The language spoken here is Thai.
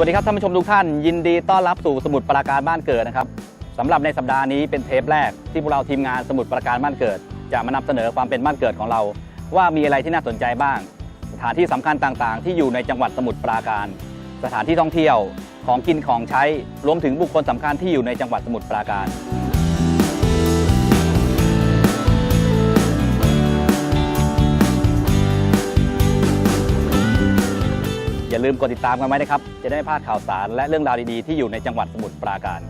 วัสดีครับท่านผู้ชมทุกท่าน ยินดีต้อนรับสู่สมุดปราการบ้านเกิดนะครับสำหรับในสัปดาห์นี้เป็นเทปแรกที่พวกเราทีมงานสมุดปราการบ้านเกิด จะมานำเสนอความเป็นบ้านเกิดของเรา ว่ามีอะไรที่น่าสนใจบ้าง สถานที่สำคัญต่างๆ ที่อยู่ในจังหวัดสมุทรปราการ สถานที่ท่องเที่ยวของกินของใช้รวมถึงบุคคลสำคัญที่อยู่ในจังหวัดสมุทรปราการ อย่าลืมกดติดตามกันไว้นะครับ จะได้ไม่พลาดข่าวสารและเรื่องราวดีๆ ที่อยู่ในจังหวัดสมุทรปราการ